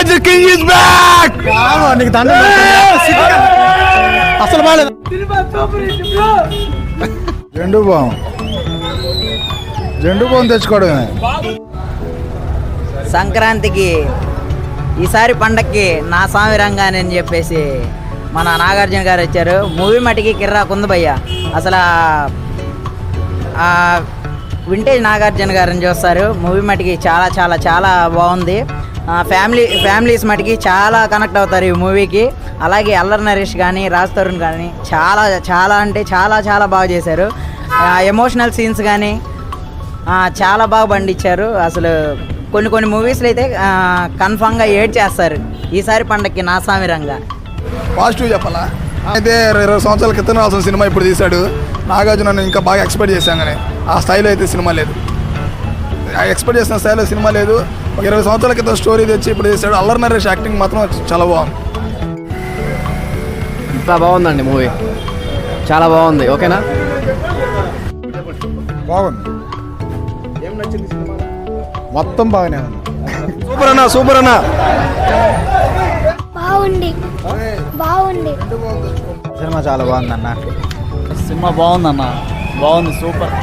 Magic king is back నీకు దండం. అసలు బాగాలేదు. జెండు బాం జెండు బాం తెచ్చుకోవడమే సంక్రాంతికి ఈసారి పండక్కి నా స్వామి రంగాని అని చెప్పేసి మన నాగార్జున గారు వచ్చారు. మూవీ మటుకి కిర్రా కుందబయ్య అసలు వింటేజ్ నాగార్జున గారిని చూస్తారు. మూవీ మటుకి చాలా చాలా చాలా బాగుంది. ఫ్యామిలీ ఫ్యామిలీస్ మటుకి చాలా కనెక్ట్ అవుతారు ఈ మూవీకి అలాగే అల్లరి నరేష్ కానీ రాజ్ తరుణ్ కానీ చాలా చాలా అంటే చాలా చాలా బాగా చేశారు. ఎమోషనల్ సీన్స్ కానీ చాలా బాగా పండించారు. అసలు కొన్ని కొన్ని మూవీస్లో అయితే కన్ఫామ్గా ఏడ్ చేస్తారు. ఈసారి పండక్కి నా సామిరంగా పాజిటివ్ చెప్పాలా? అయితే ఇరవై సంవత్సరాల క్రితం రావాల్సిన సినిమా ఇప్పుడు తీశాడు. నాగార్జున ఇంకా బాగా ఎక్స్పెక్ట్ చేశాం కానీ ఆ స్థాయిలో అయితే సినిమా లేదు. ఎక్స్పెక్ట్ చేసిన స్థాయిలో సినిమా లేదు. ఒక ఇరవై సంవత్సరాల క్రితం స్టోరీ తెచ్చి ఇప్పుడు తీశాడు అల్లరి నరేష్ యాక్టింగ్ మాత్రం చాలా బాగుంది. చాలా బాగుందండి మూవీ. చాలా బాగుంది. ఓకేనా? బాగుంది. మొత్తం బాగానే ఉంది. సూపర్ అన్న సూపర్ అన్న బాగుంది. బాగుంది. సినిమా చాలా బాగుంది అన్న సినిమా బాగుందన్న. బాగుంది సూపర్.